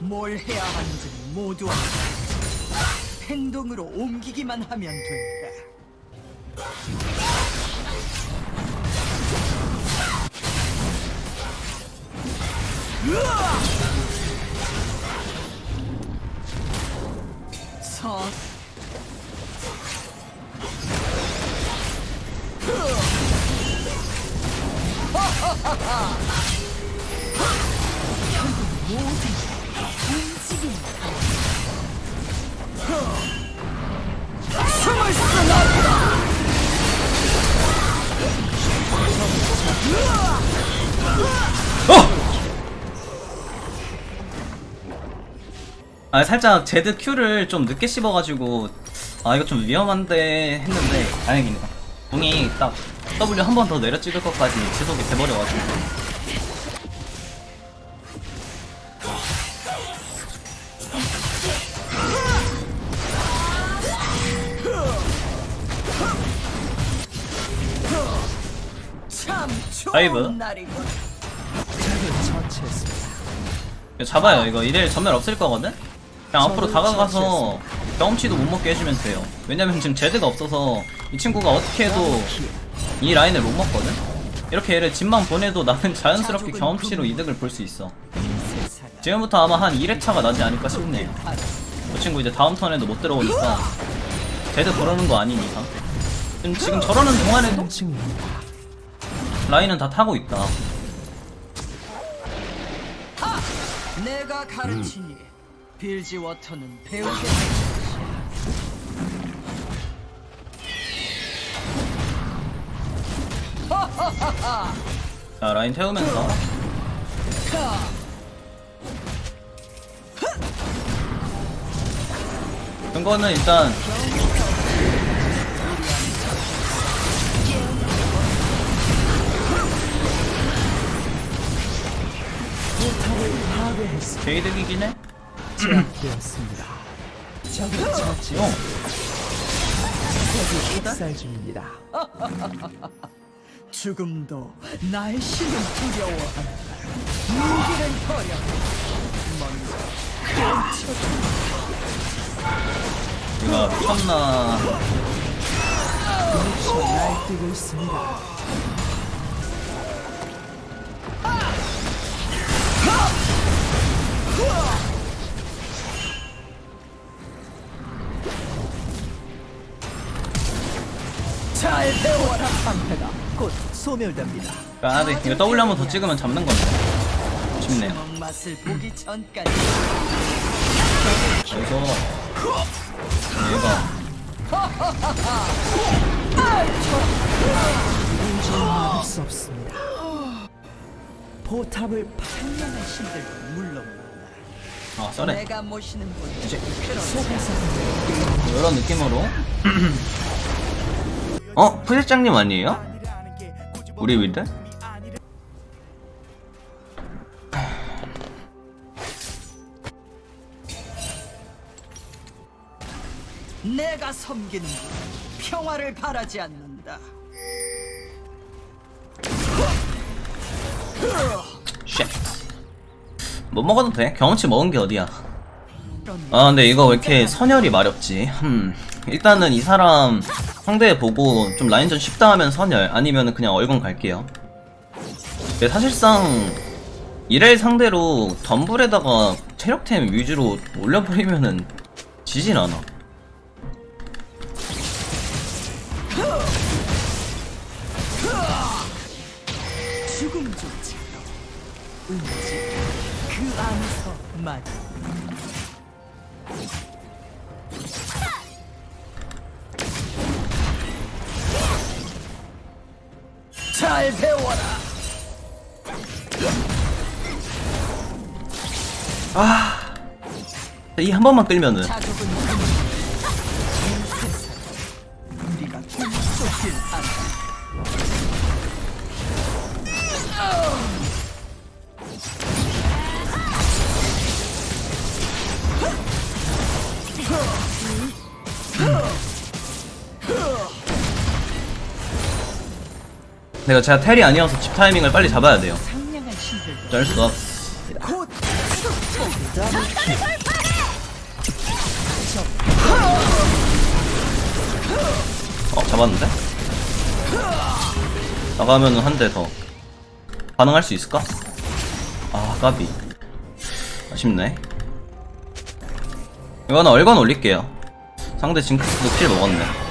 뭘 해야 하는지 모두 알아. 행동으로 옮기기만 하면 된다. 으아! 선 숨을 아 살짝 제드 Q를 좀 늦게 씹어가지고 아 이거 좀 위험한데 했는데 다행입니다 궁이 딱 W 한 번 더 내려 찍을 것까지 지속이 돼버려가지고 다이브. 잡아요 이거 이래 전멸 없을 거거든? 그냥 앞으로 다가가서 경험치도 못 먹게 해주면 돼요. 왜냐면 지금 제드가 없어서 이 친구가 어떻게 해도 이 라인을 못 먹거든? 이렇게 얘를 집만 보내도 나는 자연스럽게 경험치로 이득을 볼 수 있어. 지금부터 아마 한 1회차가 나지 않을까 싶네요 그 친구 이제 다음 턴에도 못 들어오니까 제드 그러는 거 아닌 이상. 지금, 지금 저러는 동안에도 라인은 다 타고 있다. 내가 가르치니 빌지 워터는 배우게 될 것이야. 자 라인 태우면서 카. 근거는 일단 개이득이긴 해? 제압되었습니다. 적을 처치 어. 학살 중입니다. 죽음도 날씨는 두려워한다. 무기는 버려. 이거 미쳤나 저 날뛰고 있습니다. 잘 배워라. 방패가 곧 소멸됩니다. 까비 이거 W 한 번 더 찍으면 잡는 건데 쉽네요 먹 맛을 보기 전까지 그래서 얘가 막을 수 없습니다. 포탑을 파- 현명한 신들도 물론. 아 썰해 내가 모시는 분 이제 그런 이런 느낌으로 어? 부실장님 아니에요? 우리 위드? 내가 섬기는 분 평화를 바라지 않는다. 쉣. 못 먹어도 돼. 경험치 먹은 게 어디야. 아 근데 이거 왜 이렇게 선열이 마렵지? 음. 일단은 이 사람 상대 보고 좀 라인전 쉽다 하면 선열 아니면은 그냥 얼건 갈게요. 근데 사실상 이렐 상대로 덤블에다가 체력템 위주로 올려버리면은 지진 않아. 죽음조차 은지 그 안에서 만 잘 배워라. 이한 번만 끌면은 우리가 한다. 내가 제가 텔이 아니어서 집 타이밍을 빨리 잡아야 돼요. 어쩔 수 없어. 어 잡았는데? 나가면은 한 대더 가능할 수 있을까? 아 까비 아쉽네 이거는 얼건 올릴게요 상대 징크스도 킬 먹었네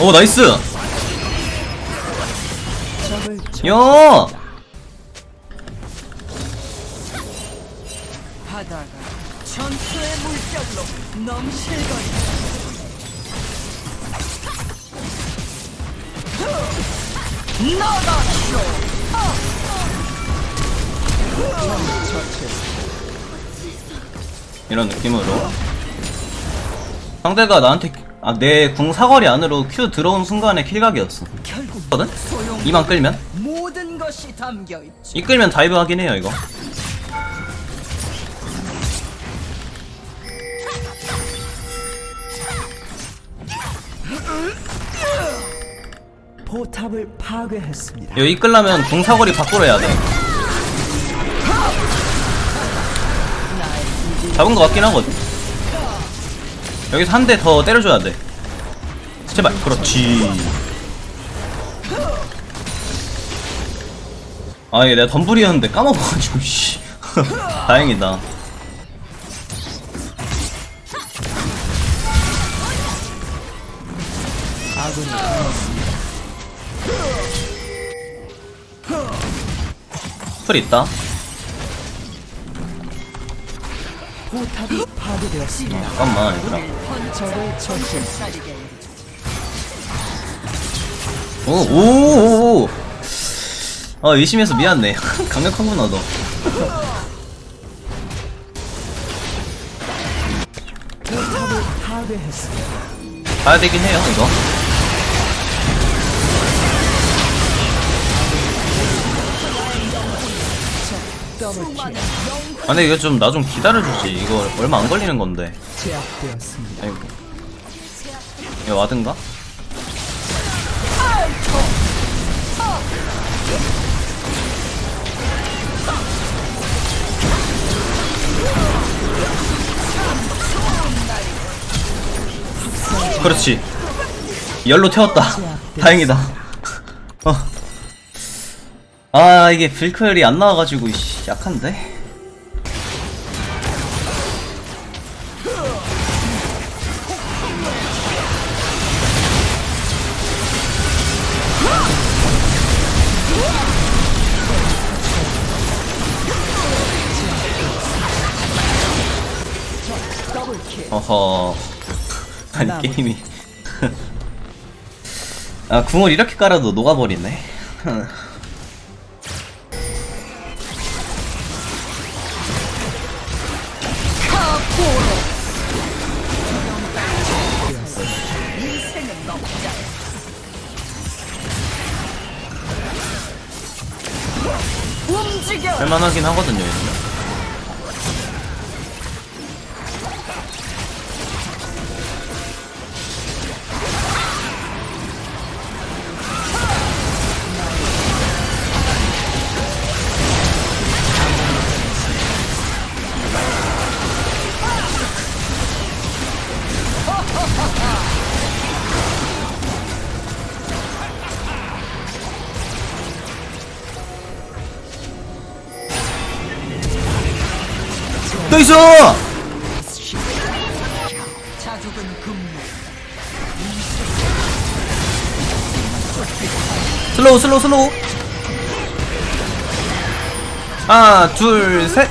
오 나이스 야 바다가 전투의 물결로 넘실거린다. 나가쇼! 이런 느낌으로 상대가 나한테 아, 내 궁 사거리 안으로 큐 들어온 순간에 킬각이었어 결국 거든? 소용 이만 끌면? 모든 것이 담겨 있지. 이 끌면 다이브 하긴 해요 이거 포탑을 파괴했습니다. 여기 끌려면 궁 사거리 밖으로 해야 돼 잡은 거 같긴 하거든 여기서 한 대 더 때려줘야 돼. 제발. 그렇지. 아 이게 내가 덤블이었는데 까먹어가지고 씨. 다행이다. 풀 있다 포탑이 파괴되었습니다. 잠깐만 얘들아 적을 처치 살리게 오오오오. 아 의심해서 미안해. 강력하구나 너. 포탑을 파괴했습니다. 가야 되긴 해요 이거. 더블 킬 아 근데 이거 좀 나 좀 기다려주지. 이거 얼마 안 걸리는 건데. 제압되었습니다. 아이고. 이거 와든가? 그렇지. 열로 태웠다. 다행이다. 어. 아 이게 빌클이 안 나와가지고 이씨 약한데 어허 아니 게임이 아 궁을 이렇게 깔아도 녹아버리네! 할만하긴 하거든요 이거. 또 있어! 슬로우 슬로우 슬로우 하나 둘 셋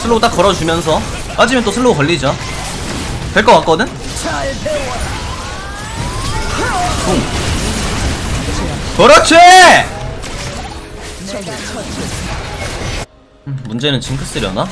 슬로우 딱 걸어주면서 빠지면 또 슬로우 걸리죠 될 것 같거든? 그렇지! 문제는 징크스려나?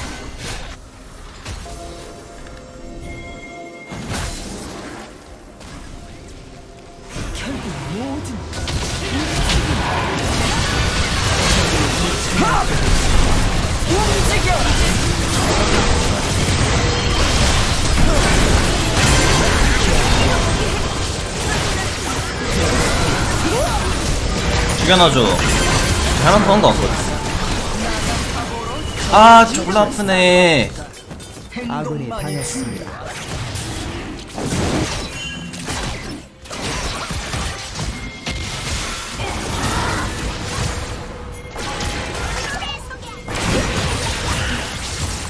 죽여놔줘 할만 더한거 같거든 아 졸라 아프네. 아군이 당했습니다.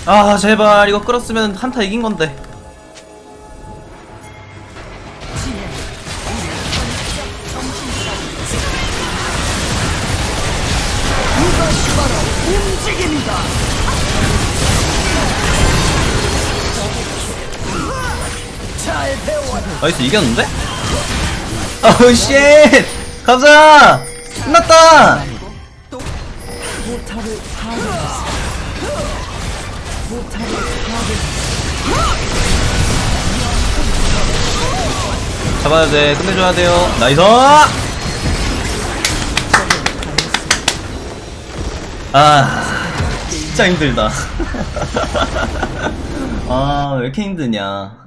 아 제발. 이거 끌었으면 한타 이긴 건데 나이스 이겼는데? 어우 쉣! 가자! 끝났다. 잡아야 돼. 끝내줘야 돼요. 나이스! 아 진짜 힘들다. 아 왜 이렇게 힘드냐